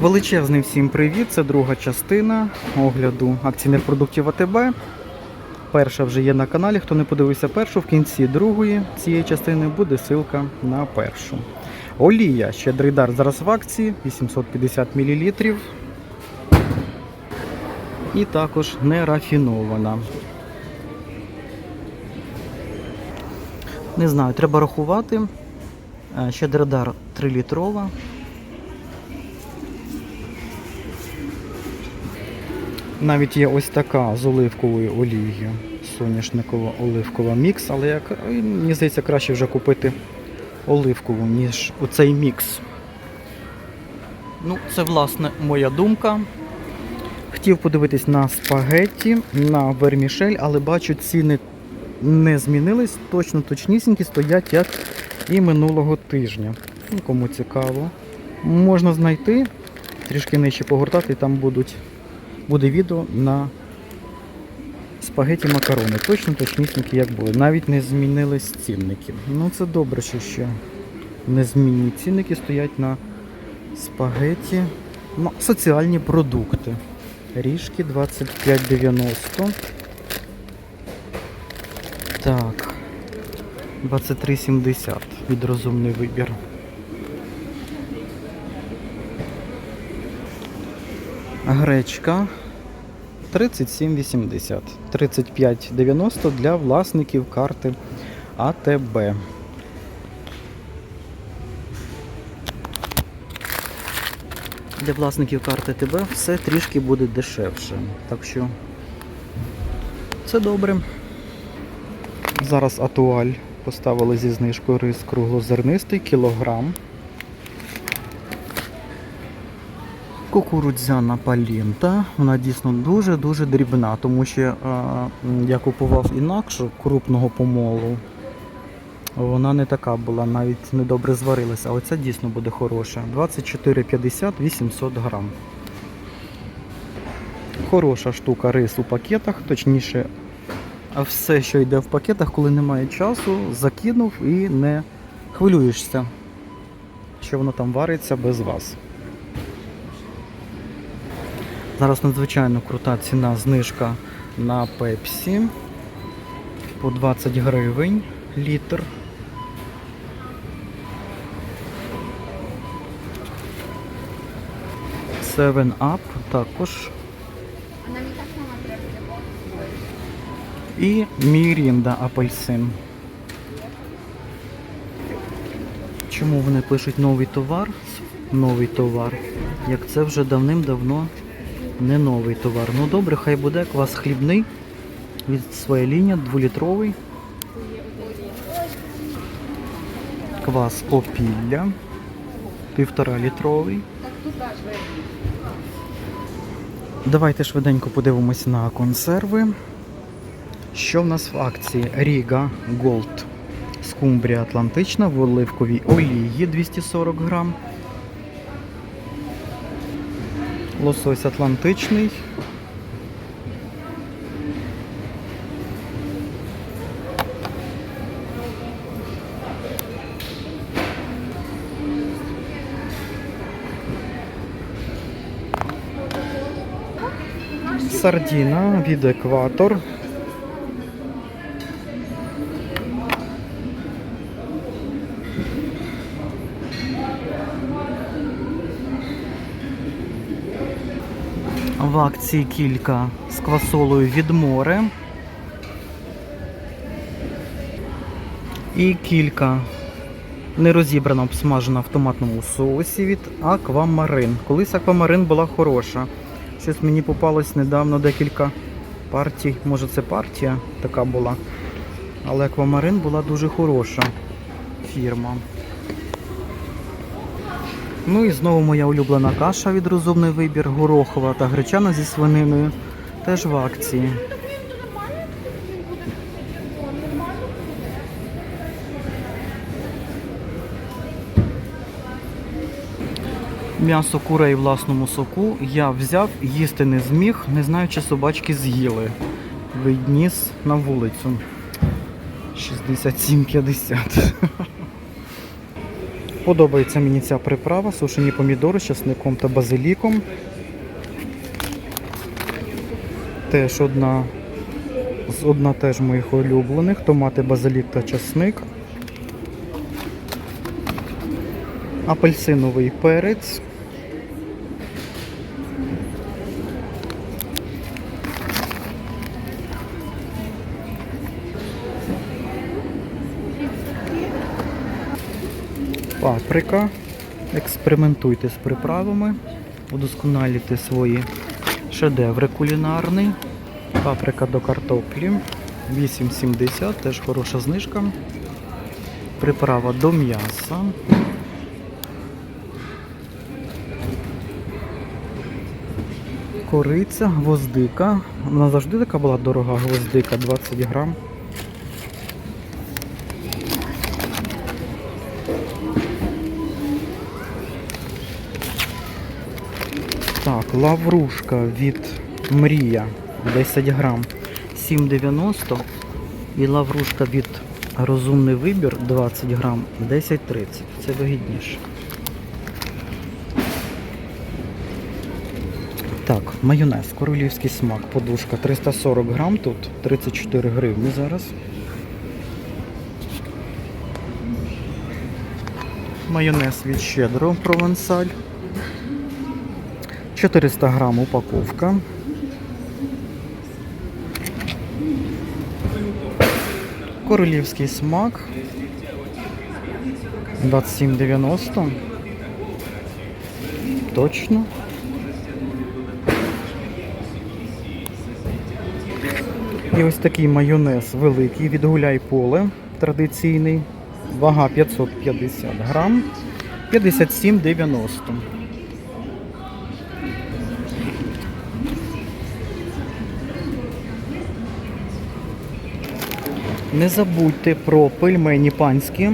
Величезний всім привіт! Це друга частина огляду акційних продуктів АТБ. Перша вже є на каналі. Хто не подивився першу, в кінці другої цієї частини буде ссылка на першу. Олія щедрий дар зараз в акції 850 мл. І також не рафінована. Не знаю, треба рахувати. Е, Щедрий дар 3 літрова. Навіть є ось така з оливковою олією. Соняшникова оливкова мікс, але як, мені здається, краще вже купити оливкову, ніж оцей мікс. Ну, це власне моя думка. Хотів подивитись на спагетті, на вермішель, але бачу, ціни не змінились, точно точнісінькі стоять як і минулого тижня. Ну, кому цікаво. Можна знайти, трішки нижче погортати, і там будуть буде відео на спагеті макарони. Точно точнісінькі як були. Навіть не змінились цінники. Ну це добре, що ще не змінні цінники стоять на спагеті. Ну, соціальні продукти. Ріжки 25,90. Так. 23,70 від розумний вибір. Гречка 37,80. 35,90 для власників карти АТБ. Для власників карти АТБ все трішки буде дешевше. Так що це добре. Зараз атуаль поставили зі знижкою рис круглозернистий кілограм. Кукурудзяна палінта, вона дійсно дуже-дуже дрібна, тому що е, я купував інакшу крупного помолу. Вона не така була, навіть не добре зварилася, а оця дійсно буде хороша. 24,50 800 грам. Хороша штука рис у пакетах, точніше, все, що йде в пакетах, коли немає часу, закинув і не хвилюєшся, що воно там вариться без вас. Зараз надзвичайно крута ціна знижка на пепсі по 20 гривень літр. Seven Up також. І Мірінда апельсин. Чому вони пишуть новий товар? Новий товар. Як це вже давним-давно не новий товар. Ну добре, хай буде квас хлібний від своєї лінії, дволітровий. Квас опілля, півтора літровий. Давайте швиденько подивимось на консерви. Що в нас в акції? Ріга Голд. Скумбрія Атлантична в оливковій олії 240 грам. Лосось Атлантичний. Сардіна від екватор. Акції кілька з квасолою від море. І кілька нерозібрана обсмажена в томатному соусі від Аквамарин. Колись Аквамарин була хороша. Щось мені попалось недавно декілька партій. Може це партія така була. Але Аквамарин була дуже хороша фірма. Ну і знову моя улюблена каша від розумний вибір, горохова та гречана зі свининою. Теж в акції. М'ясо курей власному соку я взяв, їсти не зміг, не знаю, чи собачки з'їли. Відніс на вулицю. 67,50. Подобається мені ця приправа, сушені помідори з часником та базиліком. Теж одна з одна теж моїх улюблених. Томати, базилік та часник. Апельсиновий перець. Паприка. Експериментуйте з приправами, удосконалюйте свої шедеври кулінарні. Паприка до картоплі. 8,70, теж хороша знижка. Приправа до м'яса. Кориця, гвоздика. Вона завжди така була дорога гвоздика, 20 грам. Так, лаврушка від Мрія 10 грам 7,90 і лаврушка від Розумний вибір 20 грам 10,30. Це вигідніше. Так, майонез, королівський смак, подушка 340 грам тут, 34 гривні зараз. Майонез від щедро провансаль. 400 грам упаковка. Королівський смак. 27,90. Точно. І ось такий майонез великий від гуляй поле традиційний. Вага 550 грам. 57,90. Не забудьте про пельмені панські.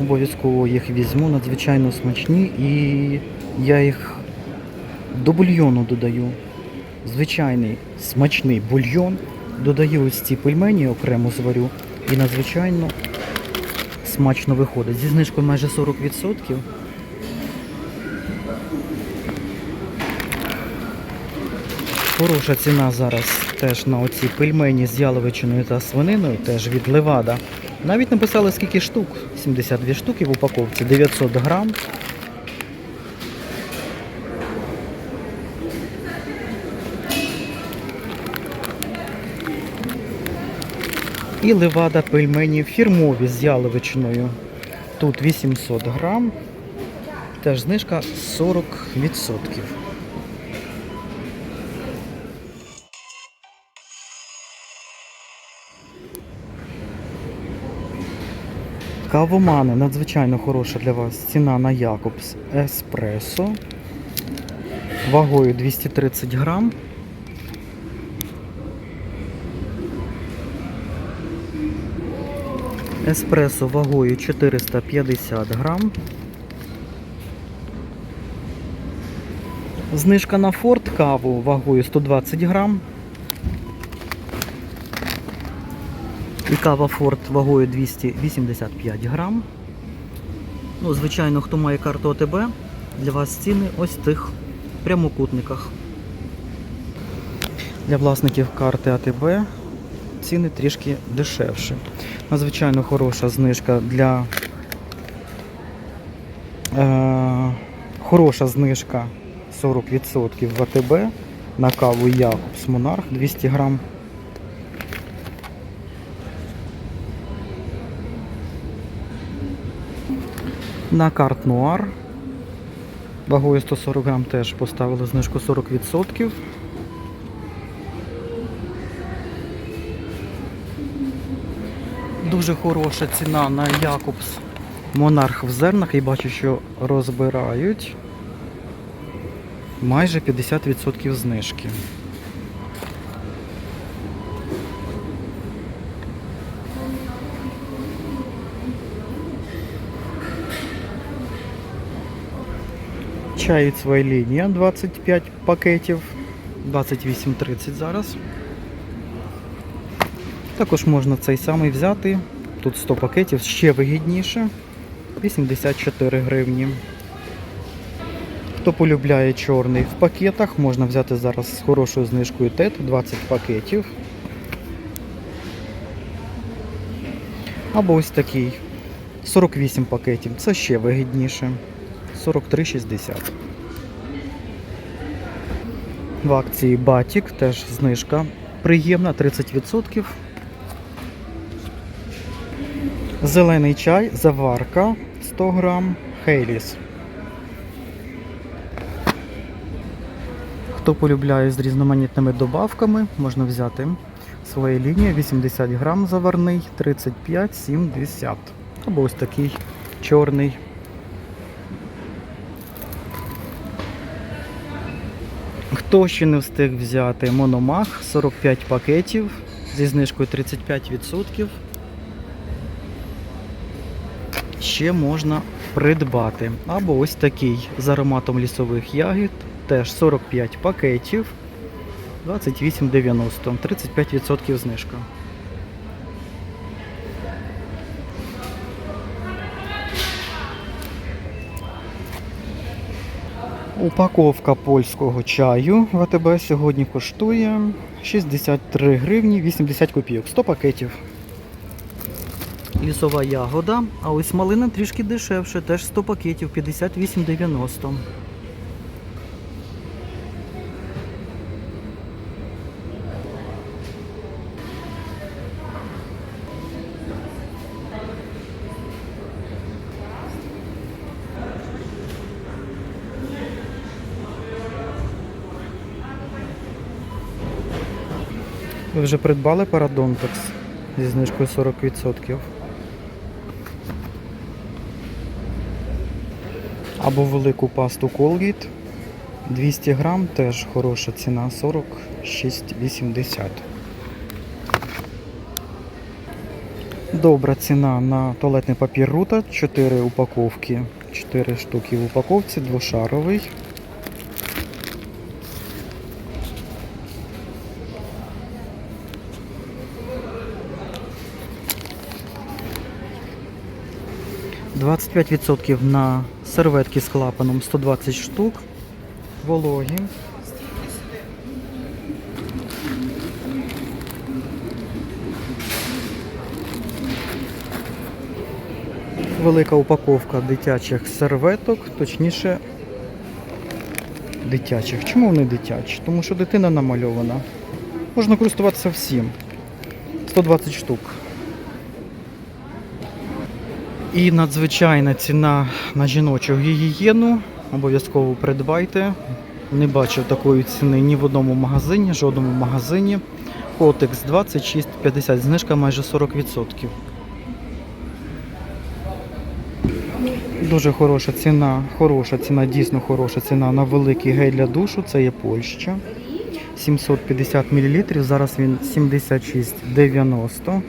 Обов'язково їх візьму, надзвичайно смачні і я їх до бульйону додаю. Звичайний смачний бульйон. Додаю ось ці пельмені окремо зварю і надзвичайно смачно виходить. Зі знижкою майже 40%. Хороша ціна зараз теж на оці пельмені з яловичиною та свининою, теж від Левада. Навіть написали скільки штук. 72 штуки в упаковці, 900 грам. І левада пельмені фірмові з яловичиною. Тут 800 грам. Теж знижка 40%. Кавомани надзвичайно хороша для вас ціна на Якобс Еспресо. Вагою 230 грам. Еспресо вагою 450 грам. Знижка на Форд каву вагою 120 грам. І кава Форд вагою 285 грам. Ну, звичайно, хто має карту ОТБ, для вас ціни ось тих прямокутниках. Для власників карти АТБ ціни трішки дешевші. Надзвичайно хороша знижка для е, хороша знижка 40% в АТБ на каву Якобс Монарх 200 грам. На карт Нуар вагою 140 грам теж поставили знижку 40%. Дуже хороша ціна на Якобс Монарх в зернах і бачу, що розбирають майже 50% знижки. Своя лінія 25 пакетів, 28,30 зараз. Також можна цей самий взяти. Тут 100 пакетів, ще вигідніше. 84 гривні. Хто полюбляє чорний в пакетах, можна взяти зараз з хорошою знижкою ТЕТ 20 пакетів. Або ось такий 48 пакетів. Це ще вигідніше. 43,60. В акції Батік теж знижка приємна 30%. Зелений чай, заварка 100 грам, Хейліс. Хто полюбляє з різноманітними добавками, можна взяти своє лінія 80 грам заварний, 35,70. Або ось такий чорний. Хто ще не встиг взяти мономах 45 пакетів зі знижкою 35%. Ще можна придбати. Або ось такий з ароматом лісових ягід, теж 45 пакетів, 28,90, 35% знижка. Упаковка польського чаю в АТБ сьогодні коштує 63 гривні 80 копійок. 100 пакетів. Лісова ягода, а ось малина трішки дешевше, теж 100 пакетів, 58,90. Ви вже придбали парадонтекс зі знижкою 40%. Або велику пасту Colgate 200 грам, теж хороша ціна 46,80. Добра ціна на туалетний папір Рута, 4 упаковки, 4 штуки в упаковці, двошаровий. Двадцять п'ять відсотків на серветки з клапаном 120 штук. Вологі. Велика упаковка дитячих серветок, точніше дитячих. Чому вони дитячі? Тому що дитина намальована. Можна користуватися всім. 120 штук. І надзвичайна ціна на жіночу гігієну. Обов'язково придбайте. Не бачив такої ціни ні в одному магазині, жодному магазині. Котекс 26,50, знижка майже 40%. Дуже хороша ціна, хороша ціна, дійсно хороша ціна на великий гель для душу. Це є Польща. 750 мл, зараз він 76,90.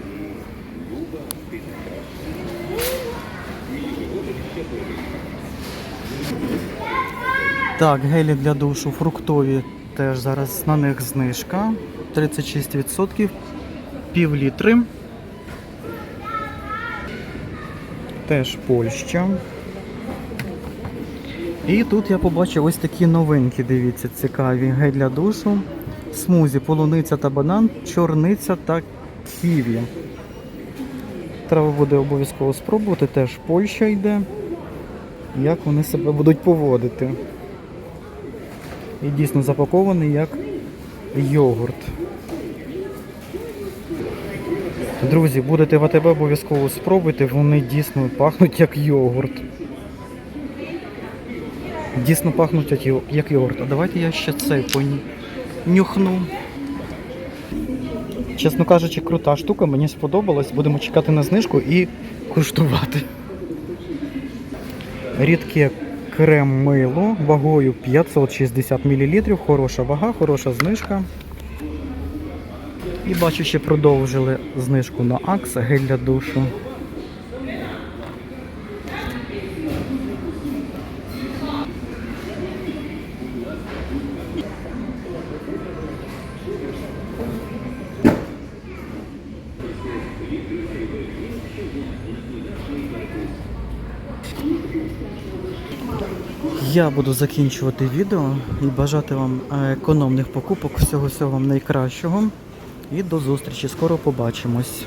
Так, гелі для душу фруктові теж зараз на них знижка. 36%, пів літри. Теж Польща. І тут я побачив ось такі новинки, дивіться, цікаві. Гель для душу, смузі, полуниця та банан, чорниця та ківі. Треба буде обов'язково спробувати, теж Польща йде. Як вони себе будуть поводити. І дійсно запакований як йогурт. Друзі, будете в АТБ обов'язково спробуйте, вони дійсно пахнуть як йогурт. Дійсно пахнуть як йогурт. А давайте я ще цей понюхну. Чесно кажучи, крута штука, мені сподобалась. Будемо чекати на знижку і куштувати. Рідке крем мило вагою 560 мл. Хороша вага, хороша знижка. І бачу, ще продовжили знижку на Акс, гель для душу. Я буду закінчувати відео і бажати вам е, економних покупок, всього всього вам найкращого. І до зустрічі. Скоро побачимось.